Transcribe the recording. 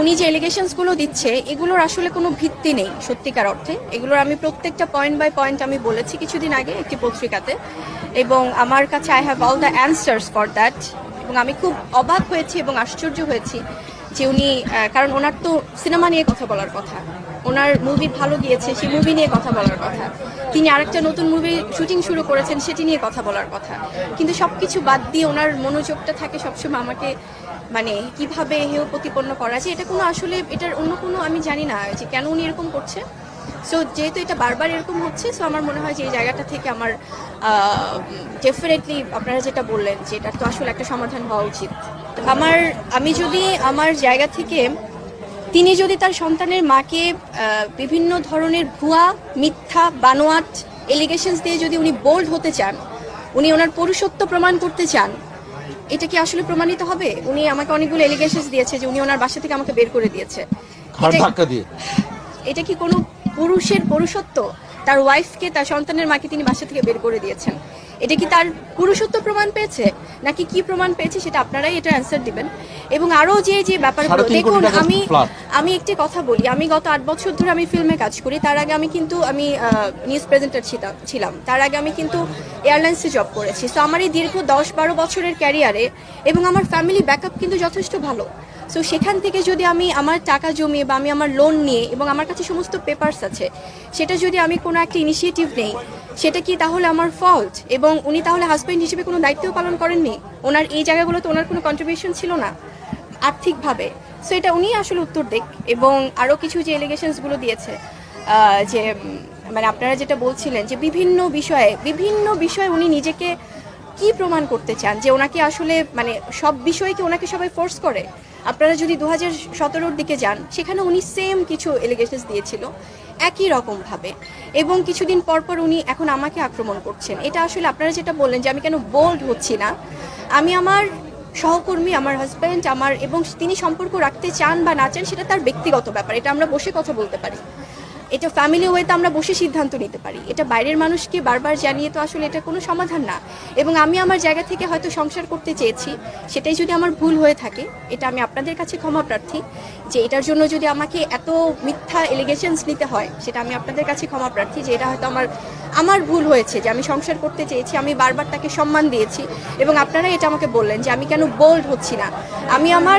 উনি যে এলিগেশনসগুলো দিচ্ছে, এগুলোর আসলে কোনো ভিত্তি নেই সত্যিকার অর্থে। এগুলোর আমি প্রত্যেকটা পয়েন্ট বাই পয়েন্ট আমি বলেছি কিছুদিন আগে একটি পত্রিকাতে। এবং আমার কাছে I have all the answers for that এবং আমি খুব অবাক হয়েছি এবং আশ্চর্য হয়েছি যে উনি কারণ ওনার তো সিনেমা নিয়ে কথা বলার কথা। ওনার মুভি ভালো গিয়েছে, সেই মুভি নিয়ে কথা বলার কথা। তিনি আরেকটা নতুন মুভি শুটিং শুরু করেছেন, সেটি নিয়ে কথা বলার কথা। কিন্তু সব কিছু বাদ দিয়ে ওনার মনোযোগটা থাকে সবসময় আমাকে মানে কীভাবে হেয় প্রতিপন্ন করা যায়, এটা কোনো আসলে, এটার অন্য কোনো আমি জানি না যে কেন উনি এরকম করছে। সো যেহেতু এটা বারবার এরকম হচ্ছে সো আমার মনে হয় যে এই জায়গাটা থেকে আমার ডেফিনেটলি আপনারা যেটা বললেন যে এটার তো আসলে একটা সমাধান হওয়া উচিত। আমার আমি যদি আমার জায়গা থেকে তিনি যদি তার সন্তানের মাকে বিভিন্ন ধরনের ভুয়া মিথ্যা বানোয়াট এলিগেশনস দিয়ে যদি উনি বোল্ড হতে চান উনি ওনার পুরুষত্ব প্রমাণ করতে চান এটা কি আসলে প্রমাণিত হবে? উনি আমাকে অনেকগুলো এলিগেশনস দিয়েছে যে উনি ওনার বাসা থেকে আমাকে বের করে দিয়েছে। এটা কি কোনো পুরুষের পুরুষত্ব তার ওয়াইফকে তার সন্তানের মাকে তিনি বাসা থেকে বের করে দিয়েছেন। এটা কি তার পুরুষত্ব প্রমাণ পেয়েছে? নাকি কি প্রমাণ পেয়েছে সেটা আপনারাই এটা অ্যান্সার দিবেন। এবং আরও যে যে ব্যাপারগুলো দেখুন আমি আমি একটি কথা বলি। আমি গত আট বছর ধরে আমি ফিল্মে কাজ করি। তার আগে আমি কিন্তু আমি নিউজ প্রেজেন্টার ছিলাম। তার আগে আমি কিন্তু এয়ারলাইন্সে জব করেছি। তো আমার এই দীর্ঘ দশ বারো বছরের ক্যারিয়ারে এবং আমার ফ্যামিলি ব্যাকআপ কিন্তু যথেষ্ট ভালো। সো সেখান থেকে যদি আমি আমার টাকা জমিয়ে বা আমি আমার লোন নিয়ে এবং আমার কাছে সমস্ত পেপারস আছে, সেটা যদি আমি কোনো একটা ইনিশিয়েটিভ নেই, সেটা কি তাহলে আমার ফল্ট এবং উনি তাহলে হাজব্যান্ড হিসেবে কোনো দায়িত্ব পালন করেননি? ওনার এই জায়গাগুলোতে ওনার কোনো কন্ট্রিবিউশন ছিল না আর্থিকভাবে? সো এটা উনি আসলে উত্তর দিক এবং আরও কিছু যে এলিগেশনসগুলো দিয়েছে যে মানে আপনারা যেটা বলছিলেন যে বিভিন্ন বিষয়ে বিভিন্ন বিষয়ে উনি নিজেকে কি প্রমাণ করতে চান যে ওনাকে আসলে মানে সব বিষয়ে কি ওনাকে সবাই ফোর্স করে? আপনারা যদি দু হাজার সতেরোর দিকে যান, সেখানে উনি সেম কিছু এলিগেশনস দিয়েছিল, একই রকম ভাবে। এবং কিছুদিন পর পর উনি এখন আমাকে আক্রমণ করছেন। এটা আসলে আপনারা যেটা বললেন যে আমি কেন বোল্ড হচ্ছি না, আমি আমার সহকর্মী, আমার হাজব্যান্ড আমার এবং তিনি সম্পর্ক রাখতে চান বা না চান, সেটা তার ব্যক্তিগত ব্যাপার। এটা আমরা বসে কথা বলতে পারি। এটা ফ্যামিলি ওয়েতে আমরা বসে সিদ্ধান্ত নিতে পারি। এটা বাইরের মানুষকে বারবার জানিয়ে তো আসলে এটা কোনো সমাধান না। এবং আমি আমার জায়গা থেকে হয়তো সংসার করতে চেয়েছি, সেটাই যদি আমার ভুল হয়ে থাকে, এটা আমি আপনাদের কাছে ক্ষমা প্রার্থী যে এটার জন্য যদি আমাকে এত মিথ্যা এলিগেশনস নিতে হয়, সেটা আমি আপনাদের কাছে ক্ষমা প্রার্থী যে এটা হয়তো আমার আমার ভুল হয়েছে, যে আমি সংসার করতে চেয়েছি, আমি বারবার তাকে সম্মান দিয়েছি। এবং আপনারা এটা আমাকে বললেন যে আমি কেন বোল্ড হচ্ছি না। আমি আমার